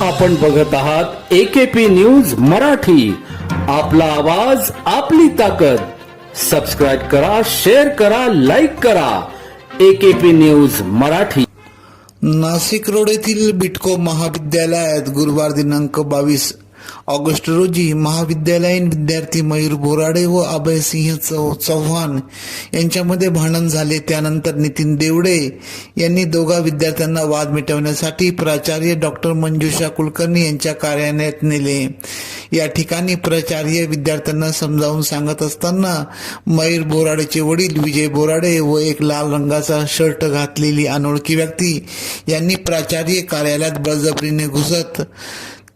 आपण बघत आहात एकेपी न्यूज मराठी. आपला आवाज आपली ताकद. सबस्क्राईब करा शेअर करा लाईक करा. AKP news Marathi. Nashik road येथील बिटको महाविद्यालयात गुरुवार दिनांक बावीस ऑगस्ट रोजी महाविद्यालयीन विद्यार्थी मयूर बोराडे व अभयसिंह चौ चव्हाण यांच्यामध्ये भांडण झाले. त्यानंतर नितीन देवडे यांनी दोघा विद्यार्थ्यांना वाद मिटवण्यासाठी प्राचार्य डॉक्टर मंजुषा कुलकर्णी यांच्या कार्यालयात नेले. या ठिकाणी प्राचार्य विद्यार्थ्यांना समजावून सांगत असताना मयूर बोराडेचे वडील विजय बोराडे व एक लाल रंगाचा शर्ट घातलेली अनोळखी व्यक्ती यांनी प्राचार्य कार्यालयात बळजबरीने घुसत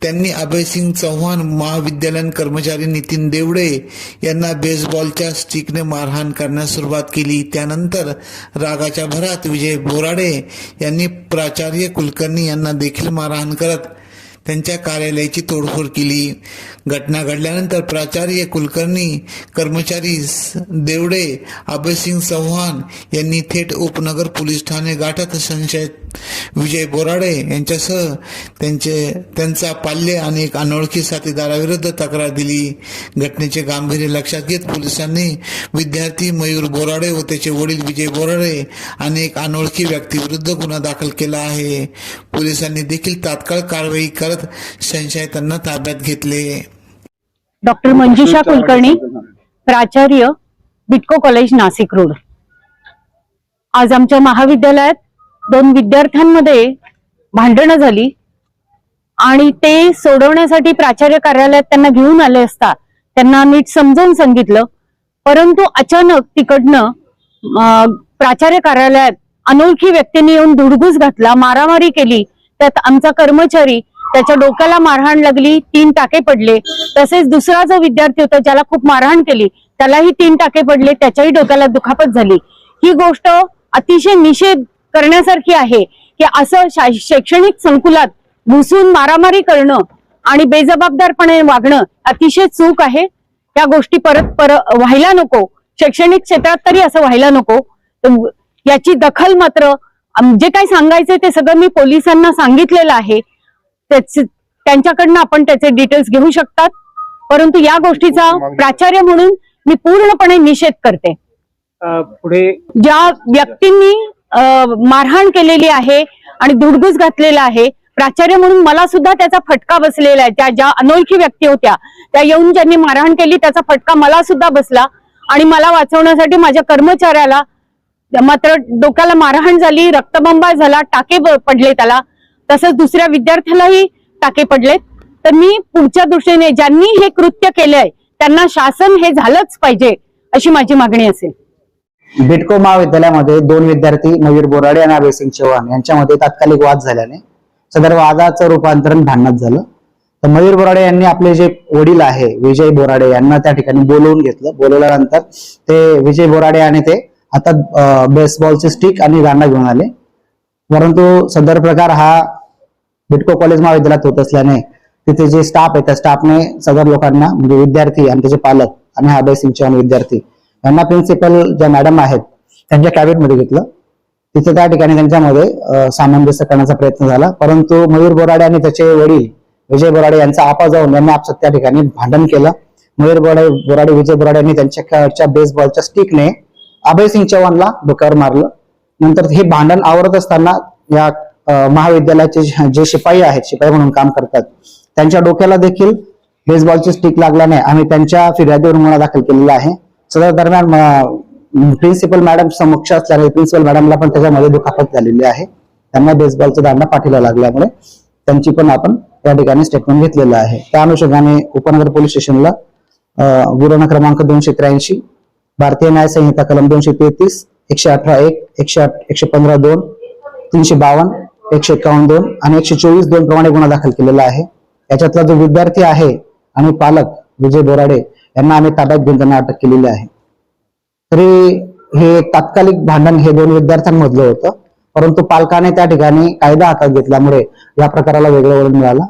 त्यांनी अभयसिंग चव्हाण महाविद्यालयीन कर्मचारी नितीन देवडे यांना बेसबॉलच्या स्टिकने मारहाण करण्यास सुरुवात केली. त्यानंतर रागाच्या भरात विजय बोराडे यांनी प्राचार्य कुलकर्णी यांना देखील मारहाण करत त्यांच्या कार्यालयाची तोडफोड केली. घटना घडल्यानंतर प्राचार्य कुलकर्णी कर्मचारी देवडे अभयसिंग चव्हाण यांनी थेट उपनगर पोलीस ठाणे गाठत संशयित विजय बोराडे यांच्यासह त्यांचे त्यांचा पाल्य आणि एक अनोळखी साथीदाराविरुद्ध तक्रार दिली. घटनेचे गांभीर्य लक्षात घेत पोलिसांनी विद्यार्थी मयूर बोराडे व त्याचे वडील विजय बोराडे आणि एक अनोळखी व्यक्तीविरुद्ध गुन्हा दाखल केला आहे. पोलिसांनी देखील तात्काळ कारवाई करत संशयितांना ताब्यात घेतले. डॉक्टर मंजुषा कुलकर्णी प्राचार्य बिटको कॉलेज नाशिक रोड. आज आमच्या महाविद्यालयात दोन विद्यार्थ्यांमध्ये भांडणं झाली. आणि ते सोडवण्यासाठी प्राचार्य कार्यालयात त्यांना घेऊन आले असता त्यांना नीट समजावून सांगितलं. परंतु अचानक तिकडनं प्राचार्य कार्यालयात अनोळखी व्यक्तींनी येऊन धुडगूस घातला मारामारी केली. त्यात आमचा कर्मचारी त्याच्या डोक्याला मारहाण लागली तीन टाके पडले. तसेच दुसरा जो विद्यार्थी होता ज्याला खूप मारहाण केली त्यालाही तीन टाके पडले त्याच्याही डोक्याला दुखापत झाली. ही गोष्ट अतिशय निषेध करण्यासारखी आहे की असं शैक्षणिक संकुलात घुसून मारामारी करणं आणि बेजबाबदारपणे वागणं अतिशय चूक आहे. त्या गोष्टी परत परत व्हायला नको. शैक्षणिक क्षेत्रात तरी असं व्हायला नको. याची दखल मात्र जे काही सांगायचे ते सगळं मी पोलिसांना सांगितलेलं आहे. त्यांच्याकडनं आपण त्याचे डिटेल्स घेऊ शकतात. परंतु या गोष्टीचा प्राचार्य म्हणून मी पूर्णपणे निषेध करते. पुढे ज्या व्यक्तींनी मारहाण केलेली आहे आणि धुडगूस घातलेला आहे प्राचार्य म्हणून मला सुद्धा त्याचा फटका बसलेला आहे. त्या ज्या अनोळखी व्यक्ती होत्या त्या येऊन ज्यांनी मारहाण केली त्याचा फटका मला सुद्धा बसला आणि मला वाचवण्यासाठी माझ्या कर्मचाऱ्याला मात्र डोक्याला मारहाण झाली रक्तबंबाळ झाला टाके पडले त्याला. तसंच दुसऱ्या विद्यार्थ्यालाही टाके पडलेत. तर मी पुढच्या दृष्टीने ज्यांनी हे कृत्य केलंय त्यांना शासन हे झालंच पाहिजे अशी माझी मागणी असेल. बिटको महाविद्यालयामध्ये दोन विद्यार्थी मयूर बोराडे आणि अभयसिंग चव्हाण यांच्यामध्ये तात्कालिक वाद झाल्याने सदर वादाचं रूपांतरण भांडणात झालं. तर मयूर बोराडे यांनी आपले जे वडील आहे विजय बोराडे यांना त्या ठिकाणी बोलवून घेतलं. बोलवल्यानंतर ते विजय बोराडे आणि ते हातात बेसबॉलची स्टिक आणि गांडा घेऊन आले. परंतु सदर प्रकार हा बिटको कॉलेज महाविद्यालयात होत असल्याने तिथे जे स्टाफ आहे त्या स्टाफने सदर लोकांना म्हणजे विद्यार्थी आणि त्याचे पालक आणि अभय सिंग चौहान विद्यार्थी यांना प्रिन्सिपल ज्या मॅडम आहेत त्यांच्या कॅबिनेटमध्ये घेतलं. तिथे त्या ठिकाणी त्यांच्यामध्ये सामंजस्य करण्याचा प्रयत्न झाला. परंतु मयूर बोराडे आणि त्याचे वडील विजय बोराडे यांचा आपा जाऊन यांनी आपसात त्या ठिकाणी भांडण केलं. मयूर बोराडे बोराडे विजय बोराडे यांनी त्यांच्या बेसबॉलच्या स्टिकने अभय सिंग चव्हाणला डोक्यावर मारलं. नंतर हे भांडण आवरत असताना या महाविद्यालयाचे जे- शिपाई आहेत शिपाई म्हणून काम करतात त्यांच्या डोक्याला देखील बेसबॉलची स्टिक लागल्याने आम्ही त्यांच्या फिर्यादीवर गुन्हा दाखल केलेला आहे. सदर दरम्यान प्रिन्सिपल मॅडम समक्ष असल्याने प्रिन्सिपल मॅडमला पण त्याच्यामध्ये दुखापत झालेली आहे. त्यांना बेसबॉलचा दांडा पाठीला लागल्यामुळे त्यांची पण आपण त्या ठिकाणी स्टेटमेंट घेतलेलं आहे. त्या अनुषंगाने उपनगर पोलीस स्टेशनला अं, गुन्हा क्रमांक दोनशे त्र्याऐंशी भारतीय न्याय संहिता कलम दोनशे तेहतीस एकशे अठरा एक एकशे आठ एकशे पंधरा दोन तीनशे बावन्न एकशे एकावन्न दोन आणि एकशे चोवीस दोन प्रमाणे गुन्हा दाखल केलेला आहे. याच्यातला जो विद्यार्थी आहे आणि पालक विजय बोराडे यांना आम्ही ताब्यात घेऊन त्यांना अटक केलेली आहे. तरी हे तात्कालिक भांडण हे दोन विद्यार्थ्यांमधलं होतं परंतु पालकाने त्या ठिकाणी कायदा हातात घेतल्यामुळे या प्रकाराला वेगळं वळण मिळालं.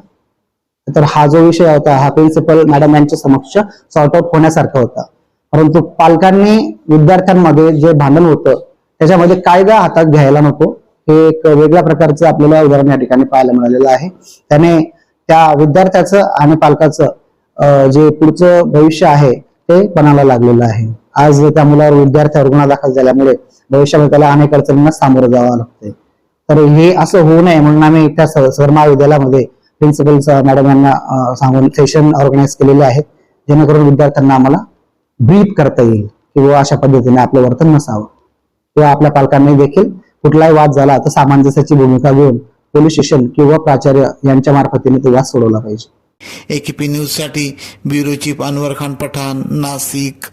तर हा जो विषय होता हा प्रिन्सिपल मॅडम यांच्या समक्ष सॉर्ट आउट होण्यासारखा होता. परंतु पालकांनी विद्यार्थ्यांमध्ये जे भांडण होतं त्याच्यामध्ये कायदा हातात घ्यायला नको. हे एक वेगळ्या प्रकारचं आपल्याला उदाहरण या ठिकाणी पाहायला मिळालेलं आहे. त्याने त्या विद्यार्थ्याचं आणि पालकाचं जे पुढचं भविष्य आहे ते पणाला लागलेलं आहे. आज त्या मुलावर विद्यार्थ्यावर गुन्हा दाखल झाल्यामुळे भविष्यामध्ये त्याला अनेक अडचणींना सामोरं जावं लागतंय. तर हे असं होऊ नये म्हणून आम्ही त्या सर महाविद्यालयामध्ये प्रिन्सिपल मॅडम यांना सांगून सेशन ऑर्गनाईज केलेले आहेत. जेणेकरून विद्यार्थ्यांना आम्हाला ब्रीथ करता येईल किंवा अशा पद्धतीने आपलं वर्तन नसावं. किंवा आपल्या पालकांनी देखील कुठलाही वाद झाला तर सामंजस्याची भूमिका घेऊन पोलीस स्टेशन किंवा प्राचार्य यांच्या मार्फतीने तो वाद सोडवला पाहिजे. एकेपी न्यूजसाठी ब्युरो चीफ अनवर खान पठाण नाशिक.